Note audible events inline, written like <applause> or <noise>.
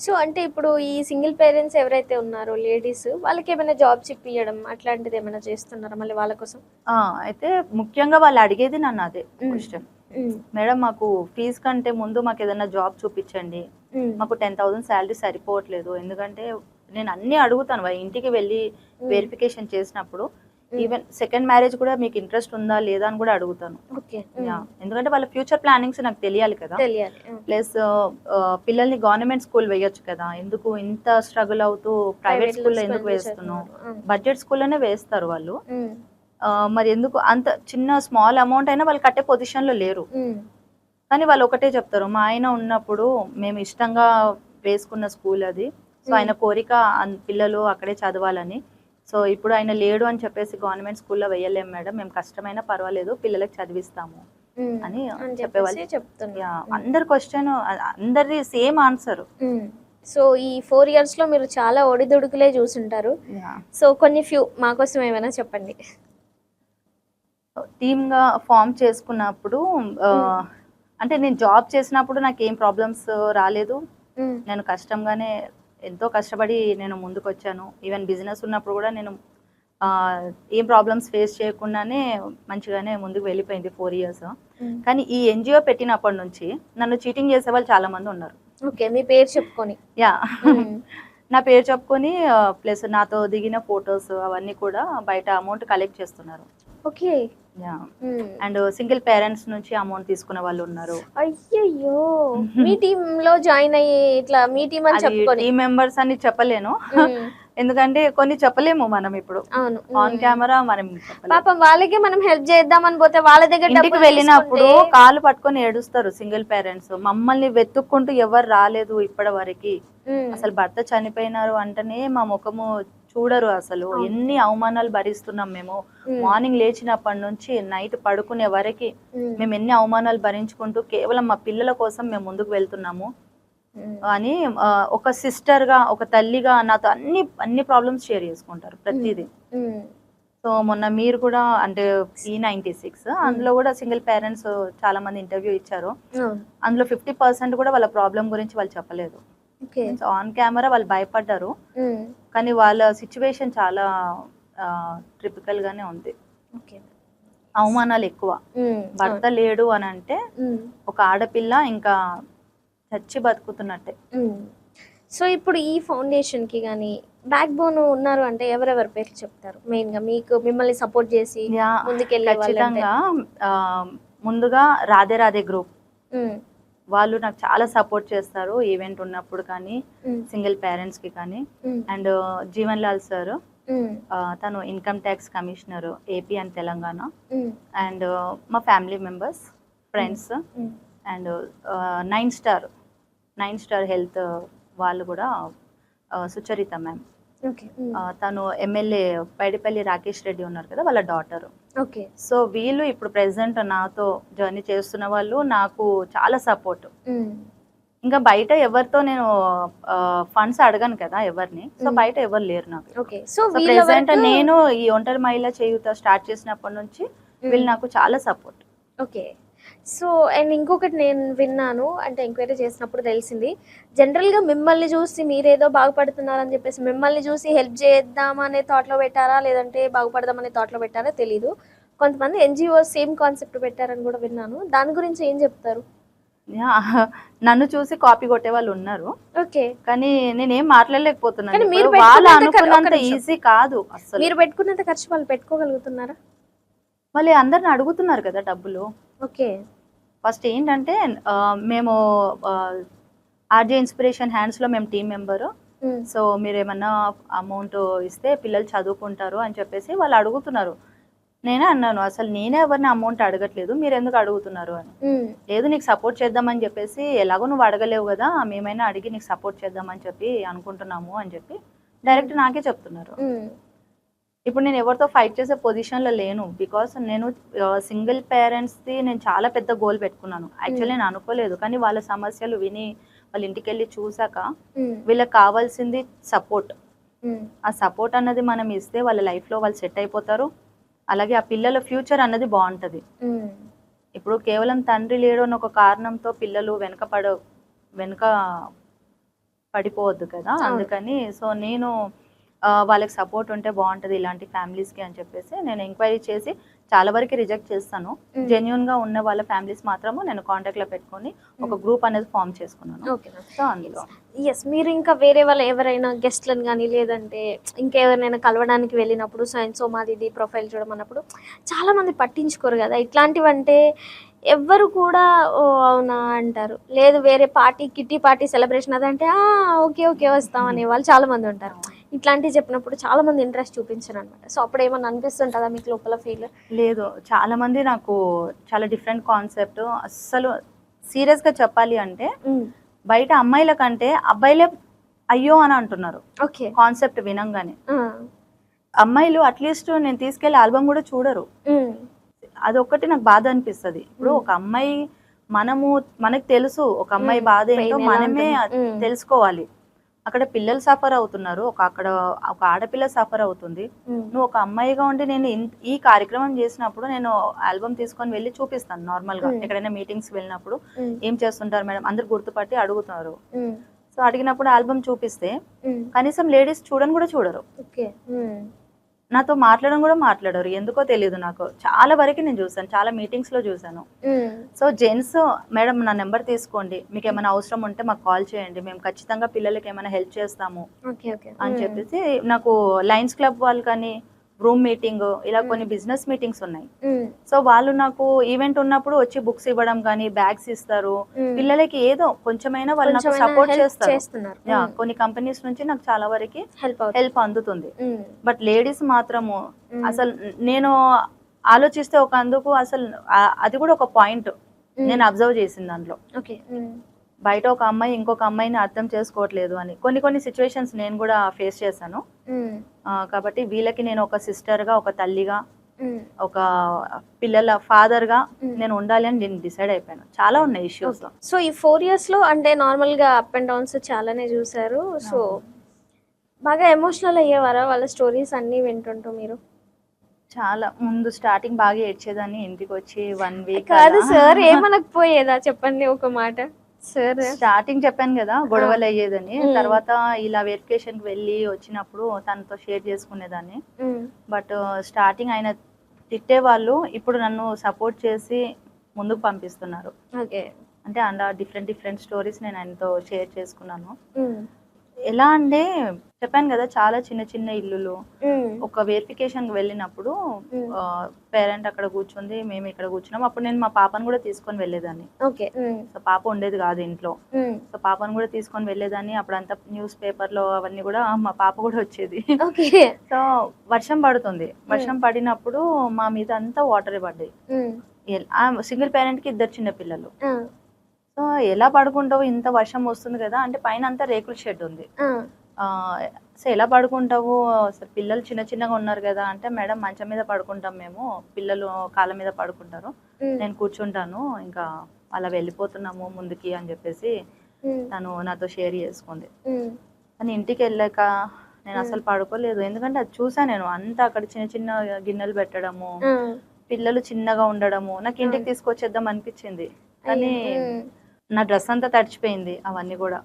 So అంటే ఇప్పుడు ఈ సింగిల్ పేరెంట్స్ ఎవరైతే ఉన్నారో లేడీస్ వాళ్ళకి ఏమైనా జాబ్స్ ఇప్పియడం అట్లాంటిది ఏమైనా చేస్తున్నారా మళ్ళీ వాళ్ళ కోసం? అయితే ముఖ్యంగా వాళ్ళు అడిగేది నన్ను అదే. క్వశ్చన్ మేడం మాకు ఫీజ్ కంటే ముందు మాకు ఏదైనా జాబ్ చూపించండి. మాకు టెన్ థౌసండ్ శాలరీ సరిపోవట్లేదు. ఎందుకంటే నేను అన్ని అడుగుతాను. ఇంటికి వెళ్ళి వెరిఫికేషన్ చేసినప్పుడు ఈవెన్ సెకండ్ మ్యారేజ్ కూడా మీకు ఇంట్రెస్ట్ ఉందా లేదా అని కూడా అడుగుతాను. Yeah. ఎందుకంటే వాళ్ళ ఫ్యూచర్ ప్లానింగ్స్ నాకు తెలియాలి కదా. ప్లస్ పిల్లల్ని గవర్నమెంట్ స్కూల్ వేయొచ్చు కదా. ఎందుకు ఇంత స్ట్రగుల్ అవుతూ ప్రైవేట్ స్కూల్లో ఎందుకు వేస్తున్నావు? బడ్జెట్ స్కూల్లోనే వేస్తారు వాళ్ళు. ఆ, మరి ఎందుకు అంత చిన్న స్మాల్ అమౌంట్ అయినా వాళ్ళు కట్టే పొజిషన్లో లేరు. కానీ వాళ్ళు ఒకటే చెప్తారు మా ఆయన ఉన్నప్పుడు మేము ఇష్టంగా వేసుకున్న స్కూల్ అది. సో ఆయన కోరిక పిల్లలు అక్కడే చదవాలని. సో ఇప్పుడు ఆయన లేడు అని చెప్పేసి గవర్నమెంట్ స్కూల్లో వేయలేం మేడం. మేము కష్టమైనా పర్వాలేదు పిల్లలకి చదివిస్తాము అని చెప్పేవాళ్ళు. చెప్తున్నా అందరి క్వశ్చన్ అందరిది సేమ్ ఆన్సర్ సో ఈ ఫోర్ ఇయర్స్లో మీరు చాలా ఒడిదుడుకులే చూసుంటారు. సో కొన్ని ఫ్యూ మా కోసం ఏమైనా చెప్పండి. టీమ్గా ఫామ్ చేసుకున్నప్పుడు అంటే నేను జాబ్ చేసినప్పుడు నాకు ఏం ప్రాబ్లమ్స్ రాలేదు. నేను కష్టంగానే ఎంతో కష్టపడి నేను ముందుకు వచ్చాను ఈవెన్ బిజినెస్ ఉన్నప్పుడు కూడా నేను ఏం ప్రాబ్లమ్స్ ఫేస్ చేయకుండానే మంచిగానే ముందుకు వెళ్ళిపోయింది ఫోర్ ఇయర్స్ మ్మ్. కానీ ఈ ఎన్జిఓ పెట్టినప్పటి నుంచి నన్ను చీటింగ్ చేసే వాళ్ళు చాలా మంది ఉన్నారు. ఓకే మీ పేరు చెప్పుకొని. యా మ్మ్. <laughs> నా పేరు చెప్పుకొని ప్లస్ నాతో దిగిన ఫొటోస్ అవన్నీ కూడా బయట అమౌంట్ కలెక్ట్ చేస్తున్నారు. ఓకే. అండ్ సింగిల్ పేరెంట్స్ నుంచి అమౌంట్ తీసుకునే వాళ్ళు ఉన్నారు. అయ్యయ్యో. <laughs> మీ టీమ్లో జాయిన్ అయ్యి ఇట్లా మీ టీం అని టీమ్ మెంబర్స్ అని చెప్పలేను. <laughs> ఎందుకంటే కొన్ని చెప్పలేము మనం ఇప్పుడు. ఆన్. కెమెరా మనం. పాపం వాళ్ళకే మనం హెల్ప్ చేద్దామని పోతే వాళ్ళ దగ్గర ఇంటికి వెళ్ళినప్పుడు కాలు పట్టుకొని ఏడుస్తారు సింగిల్ పేరెంట్స్. మమ్మల్ని వెతుక్కుంటూ ఎవరు రాలేదు ఇప్పటి వరకు. అసలు భర్త చనిపోయినారు అంటేనే మా ముఖము చూడరు అసలు. ఎన్ని అవమానాలు భరిస్తున్నాం మేము. మార్నింగ్ లేచినప్పటి నుంచి నైట్ పడుకునే వరకు మ్మ్. ఎన్ని అవమానాలు భరించుకుంటూ కేవలం మా పిల్లల కోసం మేము ముందుకు వెళ్తున్నాము. అని ఒక సిస్టర్గా ఒక తల్లిగా నాతో అన్ని అన్ని ప్రాబ్లమ్స్ షేర్ చేసుకుంటారు ప్రతిదీ. సో మొన్న మీరు కూడా అంటే ఈ నైన్టీ సిక్స్ అందులో కూడా సింగిల్ పేరెంట్స్ చాలా మంది ఇంటర్వ్యూ ఇచ్చారు. అందులో ఫిఫ్టీ పర్సెంట్ కూడా వాళ్ళ ప్రాబ్లం గురించి వాళ్ళు చెప్పలేదు ఆన్ కెమెరా వాళ్ళు భయపడ్డారు మ్మ్. కానీ వాళ్ళ సిచ్యువేషన్ చాలా ట్రిపికల్ గానే ఉంది ఓకే అవమానాలు ఎక్కువ మ్మ్. భర్త లేడు అని అంటే. ఒక ఆడపిల్ల ఇంకా చచ్చి బతుకుతున్నట్టే. సో ఇప్పుడు ఈ ఫౌండేషన్కి కానీ బ్యాక్ బోన్ ఉన్నారు అంటే ఎవరెవరి పేర్లు చెప్తారు మెయిన్గా మీకు మిమ్మల్ని సపోర్ట్ చేసి ముందుకెళ్ళే ఖచ్చితంగా ముందుగా రాధే రాధే గ్రూప్. వాళ్ళు నాకు చాలా సపోర్ట్ చేస్తారు ఈవెంట్ ఉన్నప్పుడు కానీ. సింగిల్ పేరెంట్స్కి కానీ. And Jeevan Lal sir. తను income tax commissioner A P and Telangana. And మా family members friends. And nine star nine star health వాళ్ళు కూడా సుచరిత మ్యామ్. తను M L A Paidipalli Rakesh Reddy ఉన్నారు కదా వాళ్ళ డాటర్ ఓకే. సో వీళ్ళు ఇప్పుడు ప్రెసెంట్ నాతో జర్నీ చేస్తున్న వాళ్ళు నాకు చాలా సపోర్ట్. ఇంకా బయట ఎవరితో నేను ఫండ్స్ అడగను కదా ఎవరిని సో. బయట ఎవరు లేరు నాకు. ఓకే. సో ప్రెసెంట్ నేను ఈ ఒంటరి మహిళ చేయుత స్టార్ట్ చేసినప్పటి నుంచి. వీళ్ళు నాకు చాలా సపోర్ట్ ఓకే. సో అండ్ ఇంకొకటి నేను విన్నాను అంటే ఎంక్వైరీ చేసినప్పుడు తెలిసింది జనరల్గా మిమ్మల్ని చూసి మీరేదో బాగుపడుతున్నారని చెప్పేసి మిమ్మల్ని చూసి హెల్ప్ చేద్దామనే థాట్లో పెట్టారా? లేదంటే బాగుపడదామనే థాట్లో పెట్టారా? తెలీదు. కొంతమంది ఎన్జిఓ సేమ్ కాన్సెప్ట్ పెట్టారని కూడా విన్నాను. దాని గురించి ఏం చెప్తారు? నన్ను చూసి కాపీ కొట్టే వాళ్ళు ఉన్నారు. ఓకే. కానీ నేనేం మాట్లాడలేకపోతున్నాను. వాళ్ళు అనుకున్నంత. ఈజీ కాదు అసలు. మీరు పెట్టుకున్నంత ఖర్చు వాళ్ళు పెట్టుకోగలుగుతున్నారా? మళ్ళీ అందరిని అడుగుతున్నారు కదా డబ్బులు. ఓకే ఫస్ట్ ఏంటంటే మేము ఆర్జే ఇన్స్పిరేషన్ హ్యాండ్స్లో మేము టీం మెంబరు. సో మీరు ఏమన్నా అమౌంట్ ఇస్తే పిల్లలు చదువుకుంటారు అని చెప్పేసి వాళ్ళు అడుగుతున్నారు నేనే అన్నాను అసలు నేనే ఎవరిని అమౌంట్ అడగట్లేదు మీరు ఎందుకు అడుగుతున్నారు అని. లేదు నీకు సపోర్ట్ చేద్దామని చెప్పేసి ఎలాగో నువ్వు అడగలేవు కదా మేమైనా అడిగి నీకు సపోర్ట్ చేద్దామని చెప్పి అనుకుంటున్నాము అని చెప్పి డైరెక్ట్ నాకే చెప్తున్నారు. ఇప్పుడు నేను ఎవరితో ఫైట్ చేసే పొజిషన్లో లేను బికాస్ నేను సింగిల్ పేరెంట్స్ది నేను చాలా పెద్ద గోల్ పెట్టుకున్నాను యాక్చువల్లీ నేను అనుకోలేదు కానీ వాళ్ళ సమస్యలు విని వాళ్ళ ఇంటికి వెళ్ళి చూసాక మ్మ్. వీళ్ళకి కావాల్సింది సపోర్ట్ మ్మ్. ఆ సపోర్ట్ అన్నది మనం ఇస్తే వాళ్ళ లైఫ్లో వాళ్ళు సెట్ అయిపోతారు అలాగే ఆ పిల్లల ఫ్యూచర్ అన్నది బాగుంటుంది. ఇప్పుడు కేవలం తండ్రి లేడు అని ఒక కారణంతో పిల్లలు వెనకపడ వెనుక పడిపోవద్దు కదా. అందుకని సో నేను వాళ్ళకి సపోర్ట్ ఉంటే బాగుంటది ఇలాంటి families కి అని చెప్పేసి నేను ఎంక్వైరీ చేసి చాలా వరకు రిజెక్ట్ చేస్తాను. జెన్యున్గా ఉన్న వాళ్ళ ఫ్యామిలీస్ మాత్రము నేను కాంటాక్ట్లో పెట్టుకొని ఒక. గ్రూప్ అనేది ఫామ్ చేసుకున్నాను. ఓకే సో అందులో. ఎస్ మీరు ఇంకా వేరే వాళ్ళు ఎవరైనా గెస్ట్లను కానీ లేదంటే ఇంకెవరినైనా కలవడానికి వెళ్ళినప్పుడు సైన్స్ మాది ఇది ప్రొఫైల్ చూడమన్నప్పుడు చాలా మంది పట్టించుకోరు కదా. ఇట్లాంటివంటే ఎవ్వరు కూడా ఓ అవునా అంటారు. లేదు వేరే పార్టీ కిట్టి పార్టీ సెలబ్రేషన్ అదంటే "ఆ, ఓకే ఓకే వస్తాం అనే వాళ్ళు చాలా మంది ఉంటారు. ఇట్లాంటివి చెప్పినప్పుడు చాలా మంది ఇంట్రెస్ట్ చూపించారు అనమాట సో అప్పుడు ఏమన్నా అనిపిస్తుంటుందా మీకు లోపల ఫీల్? లేదు చాలా మంది నాకు చాలా డిఫరెంట్ కాన్సెప్ట్. అస్సలు సీరియస్గా చెప్పాలి అంటే బయట అమ్మాయిల కంటే అబ్బాయిలే అయ్యో అని అంటున్నారు. ఓకే. కాన్సెప్ట్ వినంగానే. అమ్మాయిలు అట్లీస్ట్ నేను తీసుకెళ్ళి ఆల్బమ్ కూడా చూడరు. అదొక్కటి నాకు బాధ అనిపిస్తది. ఇప్పుడు ఒక అమ్మాయి మనము మనకు తెలుసు ఒక అమ్మాయి బాధ ఏంటో మనమే. తెలుసుకోవాలి. అక్కడ పిల్లలు సఫర్ అవుతున్నారు. ఒక అక్కడ ఒక ఆడపిల్ల సఫర్ అవుతుంది. నువ్వు ఒక అమ్మాయిగా ఉండి నేను ఈ కార్యక్రమం చేసినప్పుడు నేను ఆల్బమ్ తీసుకొని వెళ్ళి చూపిస్తాను నార్మల్గా. ఎక్కడైనా మీటింగ్స్ వెళ్ళినప్పుడు ఏం చేస్తుంటారు మేడం? అందరు గుర్తుపట్టి అడుగుతున్నారు. సో అడిగినప్పుడు ఆల్బమ్ చూపిస్తే కనీసం లేడీస్ చూడని కూడా చూడరు. ఓకే. నాతో మాట్లాడడం కూడా మాట్లాడరు. ఎందుకో తెలియదు నాకు. చాలా వరకు నేను చూసాను చాలా మీటింగ్స్లో చూసాను సో జెంట్స్ మేడం నా నెంబర్ తీసుకోండి. మీకు ఏమైనా అవసరం ఉంటే మాకు కాల్ చేయండి. మేము ఖచ్చితంగా పిల్లలకి ఏమైనా హెల్ప్ చేస్తాము అని చెప్పేసి నాకు లయన్స్ క్లబ్ వాళ్ళు కానీ రూమ్ మీటింగ్ ఇలా కొన్ని బిజినెస్ మీటింగ్స్ ఉన్నాయి. సో వాళ్ళు నాకు ఈవెంట్ ఉన్నప్పుడు వచ్చి బుక్స్ ఇవ్వడం కానీ బ్యాగ్స్ ఇస్తారు. పిల్లలకి ఏదో కొంచెమైనా వాళ్ళు నాకు సపోర్ట్ చేస్తారు. కొన్ని కంపెనీస్ నుంచి నాకు చాలా వరకు హెల్ప్ అందుతుంది. బట్ లేడీస్ మాత్రము అసలు నేను ఆలోచిస్తే ఒక అందుకు అసలు అది కూడా ఒక పాయింట్ నేను అబ్జర్వ్ చేసిన దాంట్లో. బయట ఒక అమ్మాయి ఇంకొక అమ్మాయిని అర్థం చేసుకోవట్లేదు అని. కొన్ని కొన్ని సిచ్యువేషన్స్ నేను కూడా ఫేస్ చేశాను. కాబట్టి వీళ్ళకి నేను ఒక సిస్టర్గా ఒక తల్లిగా ఒక పిల్లల ఫాదర్గా Mm. నేను ఉండాలి అని నేను డిసైడ్ అయిపోయాను. చాలా ఉన్నాయి ఇష్యూస్. సో ఈ ఫోర్ ఇయర్స్లో అంటే నార్మల్గా అప్ అండ్ డౌన్స్ చాలానే చూసారు సో బాగా ఎమోషనల్ అయ్యేవారా? వాళ్ళ స్టోరీస్ అన్ని వింటుంటూ మీరు? చాలా. ముందు స్టార్టింగ్ బాగా ఏడ్చేదాన్ని ఇంటికి వచ్చి వన్ వీక్ కాదు సార్ <laughs> ఏమనకపోయేదా? చెప్పండి ఒక మాట. సార్. స్టార్టింగ్ చెప్పాను కదా గొడవలు అయ్యేదని. తర్వాత ఇలా వెరిఫికేషన్కి వెళ్ళి వచ్చినప్పుడు తనతో షేర్ చేసుకునేదాన్ని. బట్ స్టార్టింగ్ ఆయన తిట్టే వాళ్ళు ఇప్పుడు నన్ను సపోర్ట్ చేసి ముందుకు పంపిస్తున్నారు. ఓకే. అంటే అలా డిఫరెంట్ డిఫరెంట్ స్టోరీస్ నేను ఆయనతో షేర్ చేసుకున్నాను. ఎలా అంటే చెప్పాను కదా చాలా చిన్న చిన్న ఇల్లులు. ఒక వెరిఫికేషన్కి వెళ్ళినప్పుడు పేరెంట్ అక్కడ కూర్చుంది మేము ఇక్కడ కూర్చున్నాం. అప్పుడు నేను మా పాపను కూడా తీసుకొని వెళ్ళేదాన్ని. ఓకే. సో పాప ఉండేది కాదు ఇంట్లో. సో పాపను కూడా తీసుకొని వెళ్ళేదాన్ని. అప్పుడంతా న్యూస్ పేపర్లో అవన్నీ కూడా మా పాప కూడా వచ్చేది. ఓకే. సో వర్షం పడుతుంది. వర్షం పడినప్పుడు మా మీద అంతా వాటర్ పడ్డాయి. సింగిల్ పేరెంట్కి ఇద్దరు చిన్న పిల్లలు. ఎలా పడుకుంటావు? ఇంత వర్షం వస్తుంది కదా అంటే పైన అంతా రేకుల షెడ్ ఉంది. ఆ, సో ఎలా పడుకుంటావు? అసలు పిల్లలు చిన్న చిన్నగా ఉన్నారు కదా అంటే మేడం మంచం మీద పడుకుంటాం మేము పిల్లలు కాళ్ళ మీద పడుకుంటారు. నేను కూర్చుంటాను ఇంకా అలా వెళ్ళిపోతున్నాము ముందుకి అని చెప్పేసి తను నాతో షేర్ చేసుకుంది. కానీ ఇంటికి వెళ్ళాక నేను. అసలు పడుకోలేదు. ఎందుకంటే అది చూసా నేను అంతా అక్కడ చిన్న చిన్న గిన్నెలు పెట్టడము పిల్లలు చిన్నగా ఉండడము నాకు ఇంటికి. తీసుకొచ్చేద్దాం అనిపించింది. కానీ నా డ్రెస్ అంతా తడిచిపోయింది అవన్నీ కూడా.